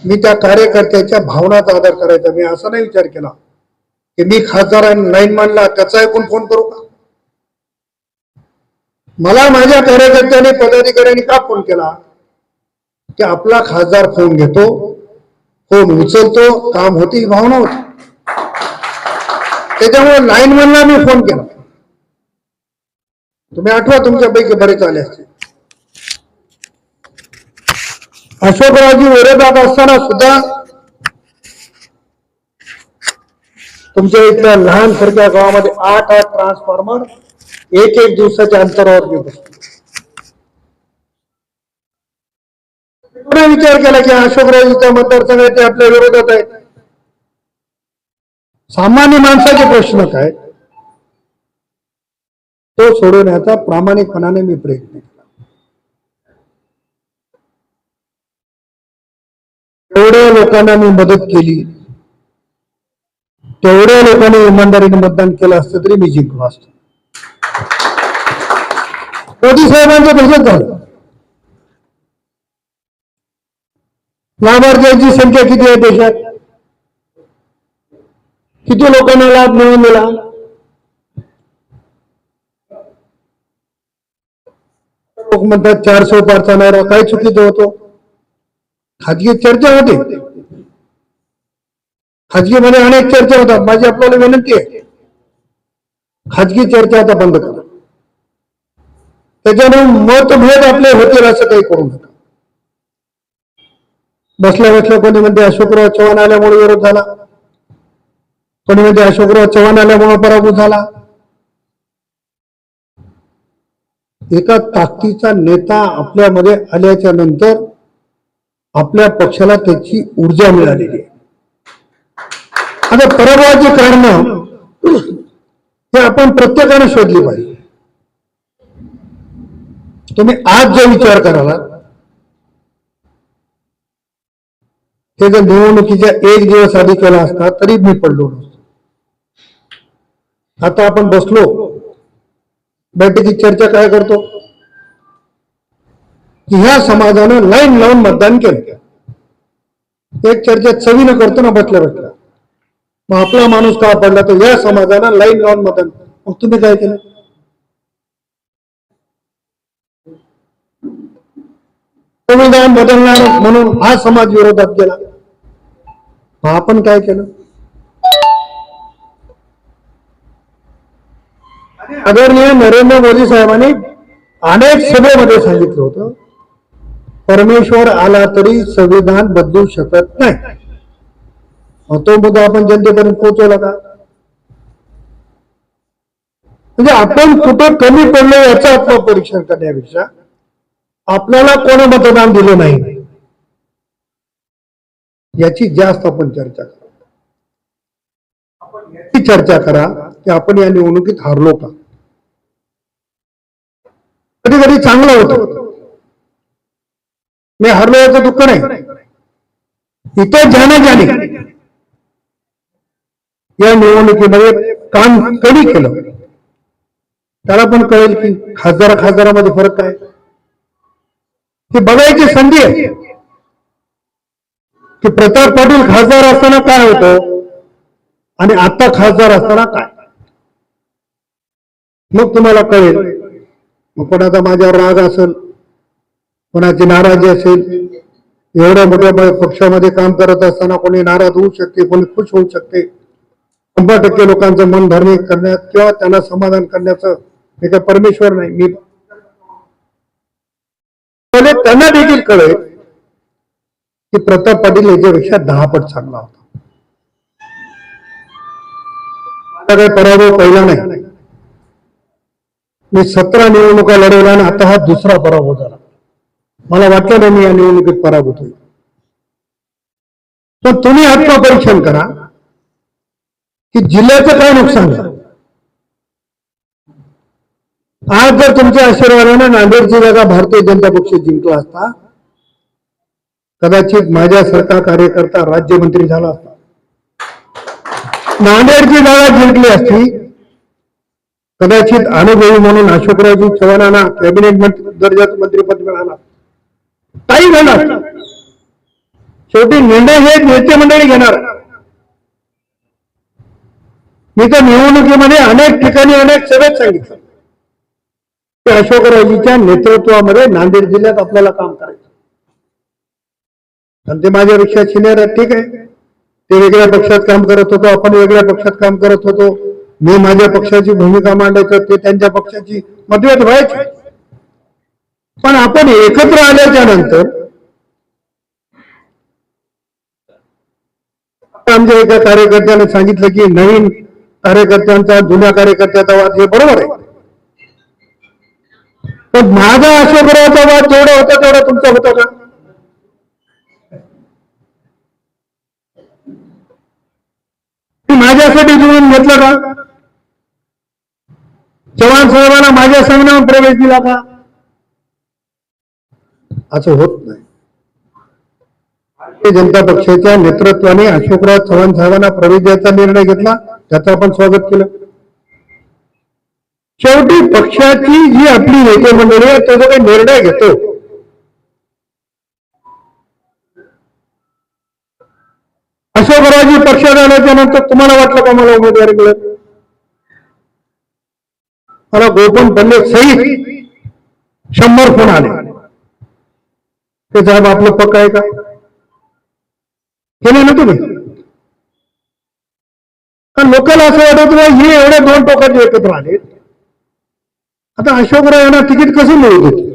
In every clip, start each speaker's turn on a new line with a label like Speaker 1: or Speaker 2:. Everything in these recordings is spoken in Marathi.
Speaker 1: मी त्या कार्यकर्त्याच्या भावनाचा आदर करायचा. मी असा नाही विचार केला की मी खासदार नाईन मानला त्याचा ऐकून फोन करू का? मला माझ्या कार्यकर्त्याने पदाधिकाऱ्यांनी का फोन केला? की आपला खासदार फोन घेतो फोन उचलतो काम होती भावना होती. त्याच्यामुळे नाईन मॅनला मी फोन केला. तुम्ही आठवा तुमच्यापैकी बरेच आले असतील. अशोकरावजी विरोधात असताना सुद्धा तुमच्या इथल्या लहान सारख्या गावामध्ये आठ आठ ट्रान्सफॉर्मर एक एक दिवसाच्या अंतरावर मी बसतो विचार केला की अशोकरावजीच्या मतदारसंघात ते आपल्या विरोधात आहे सामान्य माणसाचे प्रश्न काय? तो सोडवण्याचा प्रामाणिकपणाने मी प्रयत्न एवढ्या लोकांना मी मदत केली. तेवढ्या लोकांनी इमानदारीने मतदान केलं असतं तरी मी जिंकलो असतो. मोदी साहेबांचं तसंच झालं. लाभार्थ्यांची संख्या किती आहे देशात? किती लोकांना लाभ मिळून दिला लोक म्हणतात चारशे पारचा नारा काय चुकीचं होतो. खाजगी चर्चा होते. खाजगीमध्ये अनेक चर्चा होतात. माझी आपल्याला विनंती आहे. खाजगी चर्चा आता बंद करा. त्याच्याने मतभेद आपले होतील असं काही करू नका. बसल्या बसल्या कोणी म्हणते अशोकराव चव्हाण आल्यामुळे विरोध झाला. कोणी म्हणते अशोकराव चव्हाण आल्यामुळे पराभूत झाला. एका ताकदीचा नेता आपल्यामध्ये आल्याच्यानंतर आपल्या पक्षाला त्याची ऊर्जा मिळालेली आहे. आता पराभवाची कारण हे आपण प्रत्येकाने शोधली पाहिजे. तुम्ही आज जो विचार कराला ते जर निवडणुकीच्या एक दिवस आधी केला असता तरी मी पडलो नसतो. आता आपण बसलो बैठकीत चर्चा काय करतो? की ह्या समाजानं लाईन लावून मतदान केलं एक चर्चा चवीनं करतो ना बसल्या बसल्या. मग आपला माणूस का पडला तर या समाजानं लाईन लावून मतदान मग तुम्ही काय केलं? संविधान बदलणार म्हणून हा समाज विरोधात गेला. मग आपण काय केलं? आदरणीय नरेंद्र मोदी साहेबांनी अनेक सभेमध्ये सांगितलं होतं. परमेश्वर आला तरी संविधान बदलू शकत नाही. तो मुद्दा आपण जनतेपर्यंत पोहोचवला का? म्हणजे आपण कुठे कमी पडलो याचं आत्मपरीक्षण करण्यापेक्षा आपल्याला कोण मतदान दिलं नाही. याची जास्त आपण चर्चा करा. चर्चा करा की आपण या निवडणुकीत हारलो का? कधी कधी चांगलं होतं. मी हरलो याचं दुःख नाही. इथे ज्याने ज्याने या निवडणुकीमध्ये काम कमी केलं? त्याला पण कळेल की खासदार खासदारामध्ये फरक काय. ही बघायची संधी आहे. की प्रताप पाटील खासदार असताना काय होतं? आणि आता खासदार असताना काय? मग तुम्हाला कळेल. मग कोणाचा माझ्यावर राग असेल? कोणाची नाराजी असेल एवढ्या मोठ्या पक्षामध्ये काम करत असताना कोणी नाराज होऊ शकते कोणी खुश होऊ शकते. शंभर टक्के लोकांचं मन धार्मिक करण्यात किंवा त्यांना समाधान करण्याचं हे काय परमेश्वर नाही मी त्यामुळे त्यांना देखील कळेल की प्रताप पाटील याच्यापेक्षा दहा पट चांगला होता. माझा काही पराभव पहिला नाही. मी सतरा निवडणुका लढवल्या आणि आता हा दुसरा पराभव झाला. मला वाटलं नाही मी या निवडणुकीत पराभूत होईल. पण तुम्ही आत्मपरीक्षण करा की जिल्ह्याचं काय नुकसान झालं? आज जर तुमच्या आशीर्वादानं नांदेडची जागा भारतीय जनता पक्ष जिंकला असता कदाचित माझ्यासारखा कार्यकर्ता राज्यमंत्री झाला असता. नांदेडची जागा जिंकली असती कदाचित अनुभवी म्हणून अशोकरावजी चव्हाणांना कॅबिनेट मंत्री दर्जाचं मंत्रीपद मिळाला काही घेणार. शेवटी निर्णय हे नेते मंडळी घेणार. मी तर निवडणुकीमध्ये अनेक ठिकाणी अनेक सभेत सांगितलं. की अशोकरावजीच्या नेतृत्वामध्ये नांदेड जिल्ह्यात आपल्याला काम करायचं. आणि ते माझ्यापेक्षा सिनियर आहेत ठीक आहे. ते वेगळ्या पक्षात काम करत होतो आपण वेगळ्या पक्षात काम करत होतो. मी माझ्या पक्षाची भूमिका मांडायचो ते त्यांच्या पक्षाची मतभेद व्हायचे. पण आपण एकत्र आल्याच्यानंतर आमच्या एका कार्यकर्त्याने सांगितलं की नवीन कार्यकर्त्यांचा जुन्या कार्यकर्त्याचा वाद हे बरोबर आहे. पण माझा अशोकरावचा वाद जेवढा होता तेवढा तुमचा होता का? माझ्यासाठी जुळून घेतलं का? चव्हाण साहेबांना माझ्या संघावर प्रवेश दिला का? असं होत नाही. जनता पक्षाच्या नेतृत्वाने अशोकराव चव्हाण साहेबांना प्रवेश द्यायचा निर्णय घेतला. त्याचं आपण स्वागत केलं. शेवटी पक्षाची जी आपली नेते मंडळी आहे तो जो काही निर्णय घेतो. अशोकरावजी पक्षात आल्याच्यानंतर तुम्हाला वाटलं का मला उमेदवारी मिळेल? मला गोपन पल्ले सहित शंभर फोन आले. ते साहेब आपलं पक्क आहे का? केलं ना तुम्ही कारण लोकांना असं वाटत हे एवढे दोन टोकाचे एकत्र आले. आता अशोकराव यांना तिकीट कसं मिळू देत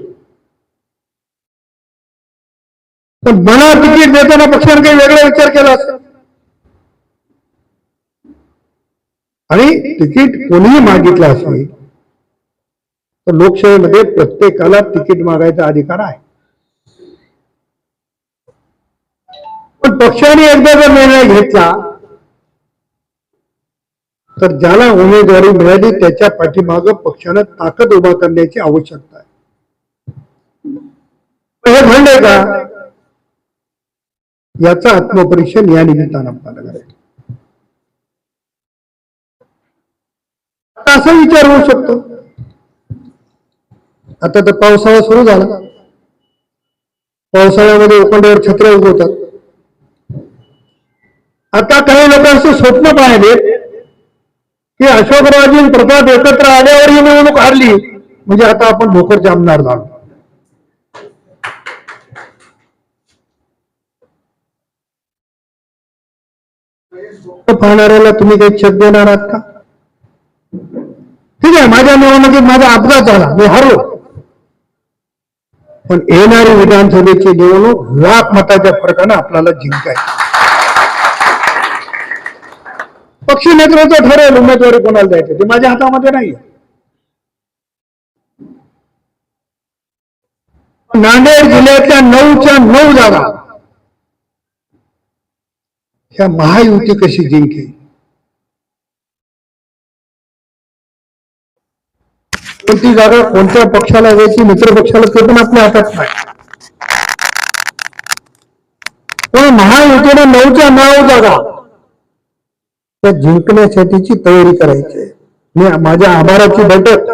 Speaker 1: पण मला तिकीट देताना पक्षाने काही वेगळा विचार केला असता. आणि तिकीट कोणीही मागितलं असेल तर लोकशाहीमध्ये प्रत्येकाला तिकीट मागायचा अधिकार आहे. पण पक्षाने एकदा जर निर्णय घेतला तर ज्याला उमेदवारी मिळाली त्याच्या पाठीमागं पक्षानं ताकद उभा करण्याची आवश्यकता आहे. हे खंड का? याचं आत्मपरीक्षण या निमित्तानं आपल्याला करायचं असा विचार होऊ शकतो. आता तर पावसाळा सुरू झाला. पावसाळ्यामध्ये उकंड्यावर छत्र्या उगवतात. आता काही लोकांचं स्वप्न पाहिले की अशोकरावजी प्रताप एकत्र आल्यावर ही निवडणूक हारली. म्हणजे आता आपण भोकरचे आमदार झालो. पाहणाऱ्याला तुम्ही काही छत देणार आहात का? ठीक आहे माझ्या निवडणुकीत माझा अपघात झाला. मी हरलो. पण येणारी विधानसभेची निवडणूक लाख मताच्या फरकानं आपल्याला जिंकायची. पक्षी नेतृत्व ठरेल उमेदवारी कोणाला द्यायची ते माझ्या हातामध्ये नाही नांदेड जिल्ह्यातल्या नऊच्या नऊ जागा. ह्या महायुती कशी जिंकेल? कोणती जागा कोणत्या पक्षाला द्यायची मित्र पक्षाला ते पण आपल्या हातात नाही. पण महायुतीने नऊच्या नऊ जागा त्या जिंकण्यासाठीची तयारी करायची आहे. मी माझ्या आभाराची बैठक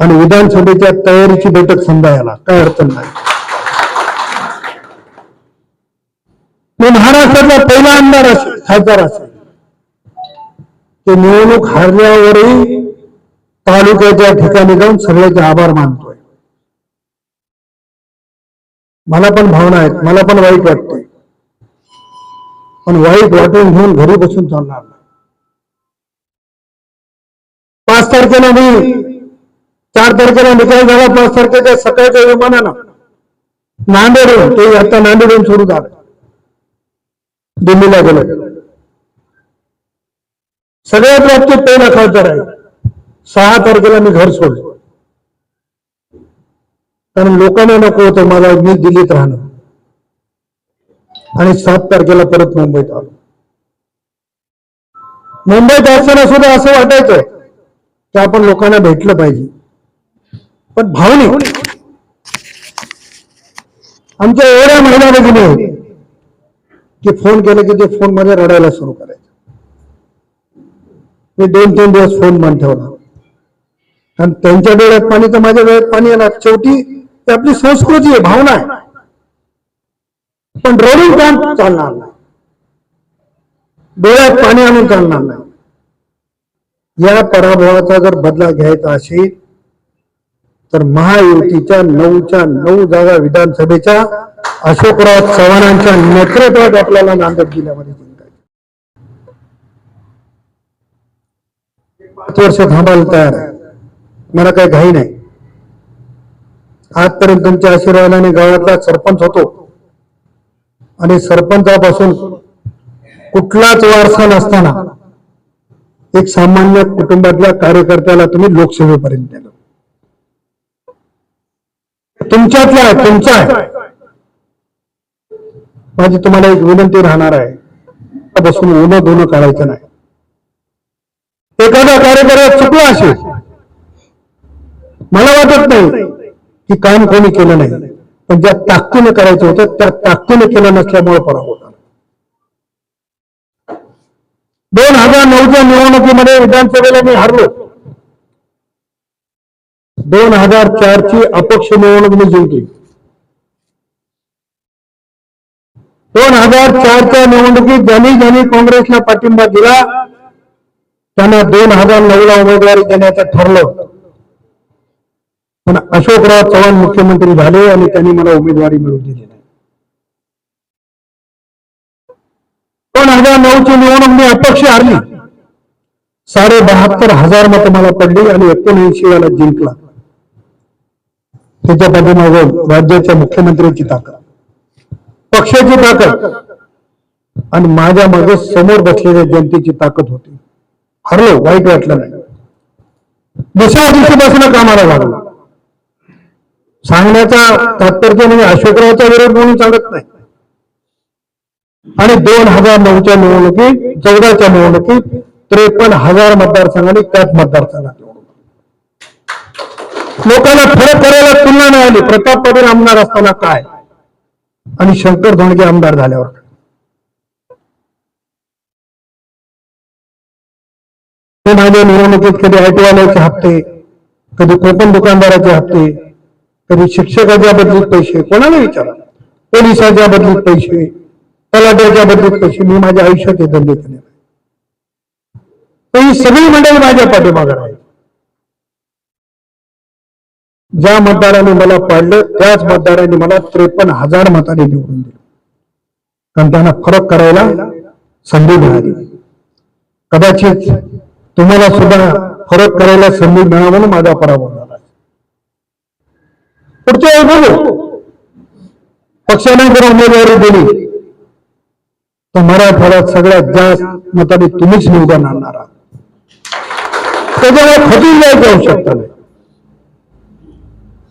Speaker 1: आणि विधानसभेच्या तयारीची बैठक समजा याला काय अडचण नाही. मी महाराष्ट्रातला पहिला आमदार असेल खासदार असेल. ते निवडणूक हारल्यावरही तालुक्याच्या ठिकाणी जाऊन सगळ्याचे आभार मानतोय. मला पण भावना आहेत मला पण वाईट वाटतंय. पण वाईट वाटून घेऊन घरी बसून चालणार नाही. पाच तारखेला मी चार तारखेला निकाल झाला पाच तारखेच्या सकाळच्या विमानानं. नांदेडून ते आता नांदेडून सुरू झालं. दिल्लीला गेलं. सगळ्यात बाबतीत पहिला खासदार आहे सहा तारखेला मी घर सोडलं. कारण लोकांना नको होतं मला मी दिल्लीत राहणं. आणि सात तारखेला परत मुंबईत आलो. मुंबईत असताना सुद्धा असं वाटायचं की आपण लोकांना भेटलं पाहिजे. पण भावनिक. आमच्या एवढ्या महिन्यामध्ये भगिनी की फोन केला की ते फोनमध्ये रडायला सुरू करायचं. मी दोन तीन दिवस फोन बंद ठेवला. आणि त्यांच्या डोळ्यात पाणी तर माझ्या डोळ्यात पाणी येणार शेवटी ते आपली संस्कृती आहे भावना आहे. पण रडून काम चालणार नाही. डोळ्यात पाणी आणून चालणार नाही. या पराभवाचा जर बदला घ्यायचा असेल तर महायुतीच्या नऊच्या नऊ जागा विधानसभेच्या अशोकराव चव्हाणांच्या नेतृत्वात आपल्याला नांदेड जिल्ह्यामध्ये जिंकायचं पाच वर्ष थांबायला तयार आहे. मला काही घाई नाही. आजपर्यंत तुमच्या आशीर्वादाने गावातला सरपंच होतो. आणि सरपंचापासून कुठलाच वारसा नसताना एक सामान्य कुटुंबातल्या कार्यकर्त्याला तुम्ही लोकसेवेपर्यंत नेलं. तुमच्यातला आहे तुमचा आहे. माझी तुम्हाला एक विनंती राहणार आहे. बसून उन्हा दोन काढायचं नाही. एखादा कार्यकर्ता चुकला असेल मला वाटत नाही की काम कोणी केलं नाही. पण ज्या ताकदीने करायचं होतं त्या ताकदीने केलं नसल्यामुळे पराभव झाला. दोन हजार नऊच्या निवडणुकीमध्ये विधानसभेला मी हरलो. दोन हजार चारची अपक्ष निवडणूक मी जिंकली. दोन हजार चारच्या निवडणुकीत ज्यांनी ज्यांनी काँग्रेसला पाठिंबा दिला त्यांना दोन हजार नऊला उमेदवारी देण्याचं ठरलं. पण अशोकराव चव्हाण मुख्यमंत्री झाले आणि त्यांनी मला उमेदवारी मिळवून दिली नाही दोन हजार नऊची निवडणूक मी अपक्ष हरली. साडे बहात्तर हजार मतं मला पडली आणि एकोणऐंशी वेळा जिंकला. त्याच्या पाठीमागं राज्याच्या मुख्यमंत्र्यांची ताकद पक्षाची ताकद आणि माझ्या मागे समोर बसलेल्या जनतेची ताकद होती. हरलो वाईट वाटलं नाही. दुसऱ्या दिवशीपासून कामाला लागलो. सांगण्याचा तात्पर्य म्हणजे अशोकरावचा विरोध म्हणून सांगत नाही. आणि दोन हजार नऊच्या निवडणुकीत चौदाच्या निवडणुकीत त्रेपन्न हजार मतदारसंघाने त्याच मतदारसंघात लोकांना फरक करायला तुलना नाही आली. प्रताप पाटील आमदार असताना काय? आणि शंकर धोंडगे आमदार झाल्यावर माझ्या निवडणुकीत कधी आयटीवाल्याचे हप्ते कधी कोकण दुकानदाराचे हप्ते कधी शिक्षकाच्या बदलीत पैसे कोणाला विचारा? पोलिसाच्या बदलीत पैसे तलाट्याच्या बदलीत पैसे. मी माझ्या आयुष्यात हे धंदे केले तर ही सगळी मंडळी माझ्या पाठीमागे आहे ज्या मतदाराने मला पाडलं त्याच मतदाराने मला त्रेपन्न हजार मताने निवडून दिलं. कारण त्यांना फरक करायला संधी मिळाली. कदाचित तुम्हाला सुद्धा फरक करायला संधी मिळावं म्हणून माझा पराभव पुढच्या वेळी बघू. पक्षाने जर उमेदवारी दिली तर मराठवाड्यात सगळ्यात जास्त मताने तुम्हीच निवडून आणणार आहात. त्याच्यामुळे खचून जायची आवश्यकता नाही.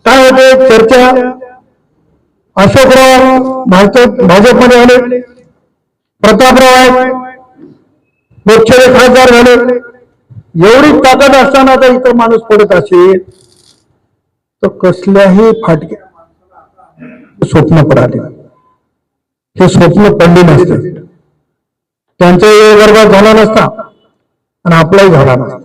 Speaker 1: काय होते? चर्चा. अशोकराव भाजप भाजपमध्ये आले. प्रतापराव लोकशाही खासदार झाले. एवढी ताकद असताना जर इतर माणूस पडत असेल. तर कसल्याही फाटक्या स्वप्न पडाले. हे स्वप्न पडले नसते. त्यांचा वेळ वर्गात झाला नसता आणि आपलाही झाला नसता.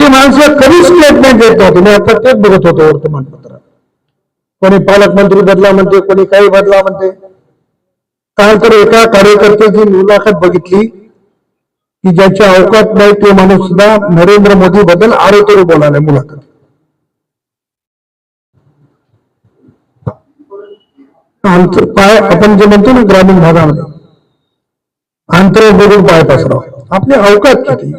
Speaker 1: ती माणसं कधीच स्टेटमेंट देत नव्हती. मी आता तेच बघत होतो वर्तमानपत्रात कोणी पालकमंत्री बदला म्हणते कोणी काही बदला म्हणते. काल तर एका कार्यकर्त्याची मुलाखत बघितली. की ज्याच्या अवकात नाही ते माणूस सुद्धा नरेंद्र मोदी बद्दल आरोतरी बोलायला मुलाखत आंतर पाय आपण जे म्हणतो ना ग्रामीण भागामध्ये अंतर बघून पाय पसराव. आपली अवकात किती?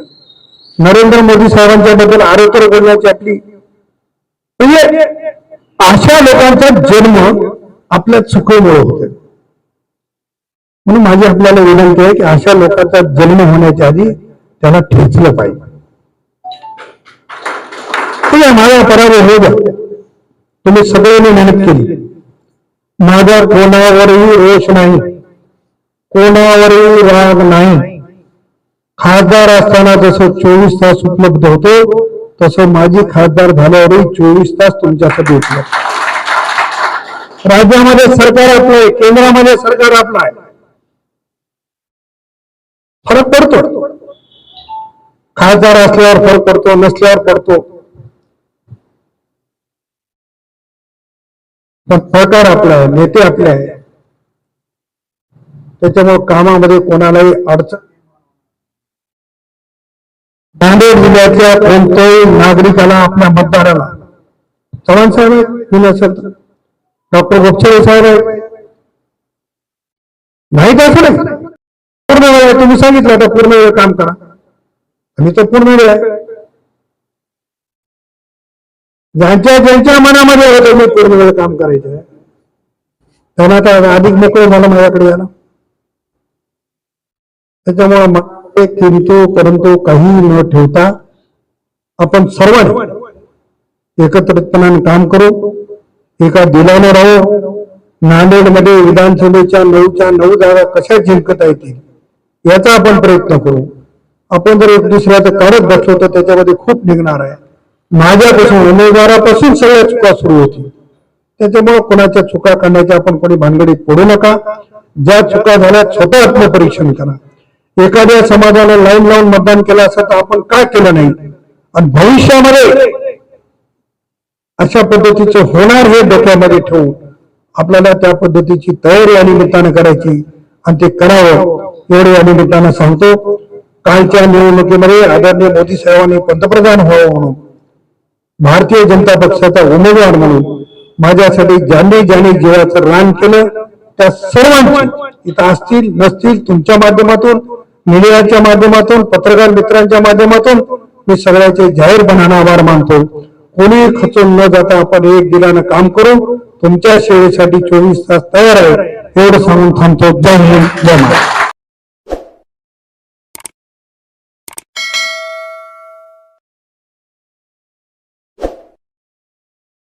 Speaker 1: नरेंद्र मोदी साहेबांच्या बद्दल आरोतर बोलण्याची आपली म्हणजे अशा लोकांचा जन्म आपल्या चुकीमुळे होतोय. म्हणून माझी आपल्याला विनंती आहे की अशा लोकांचा जन्म होण्याच्या आधी त्याला ठेचलं पाहिजे. ठीक आहे माझा पराभव होऊ द्या. तुम्ही सगळ्यांनी मेहनत केली. माझा कोणावरही रोष नाही. कोणावरही राग नाही. खासदार असताना जसं चोवीस तास उपलब्ध होतो तसं माझी खासदार झाल्यावरही चोवीस तास तुमच्यासाठी उपलब्ध. राज्यामध्ये सरकार आपलं आहे केंद्रामध्ये सरकार आपलं आहे. फरक पडतो. खासदार असल्यावर फरक पडतो नसल्यावर पडतो. पण सरकार आपलं आहे नेते आपले आहे. त्याच्यामुळे कामामध्ये कोणालाही अडचण. नांदेड जिल्ह्यातल्या कोणत्याही नागरिकाला आपल्या मतदाराला चव्हाण साहेब आहेत तर डॉक्टर गोपछडे साहेब आहेत. माहीत असेल तुम्ही सांगितलं होतं पूर्ण वेळ काम करा. आणि तो पूर्ण वेळ आहे ज्यांच्या ज्यांच्या मनामध्ये होतं मी पूर्ण वेळ काम करायचं. त्यांना आता अधिक मोकळे मला माझ्याकडे यायला. त्याच्यामुळे मनामध्ये किंतु परंतु काही न ठेवता आपण सर्वांनी एकत्रितपणाने काम करू. एका दिलाने राहू. नांदेडमध्ये विधानसभेच्या नऊच्या नऊ जागा कशा जिंकता येतील? याचा आपण प्रयत्न करू. आपण जर एक दुसऱ्याचं काढत बसलो तर त्याच्यामध्ये खूप निघणार आहे. माझ्यापासून उमेदवारापासून सगळ्या चुका सुरू होतील त्याच्यामुळे कोणाच्या चुका करण्याच्या आपण कोणी भानगडीत पडू नका. ज्या चुका झाल्या स्वतः आत्मपरीक्षण करा. एखाद्या समाजाला लाईन लावून मतदान केलं असं तर आपण का केलं नाही? आणि भविष्यामध्ये अशा पद्धतीचं होणार हे डोक्यामध्ये ठेवून आपल्याला त्या पद्धतीची तयारी आणि निमित्तानं करायची आणि ते करावं. एवढं या निमित्तानं सांगतो कालच्या निवडणुकीमध्ये आदरणीय मोदी साहेबांनी पंतप्रधान व्हावं म्हणून भारतीय जनता पक्षाचा उमेदवार म्हणून माझ्यासाठी ज्यांनी ज्यांनी जीवाचं रान केलं त्या सर्वांची इथं असतील नसतील तुमच्या माध्यमातून मीडियाच्या माध्यमातून पत्रकार मित्रांच्या माध्यमातून मी सगळ्याचे जाहीरपणाने आभार मानतो. कोणी खचून न जाता आपण एक दिलानं काम करू तुमच्या सेवेसाठी चोवीस तास तयार आहे एवढं सांगून थांबतो. जय हिंद जय महाराज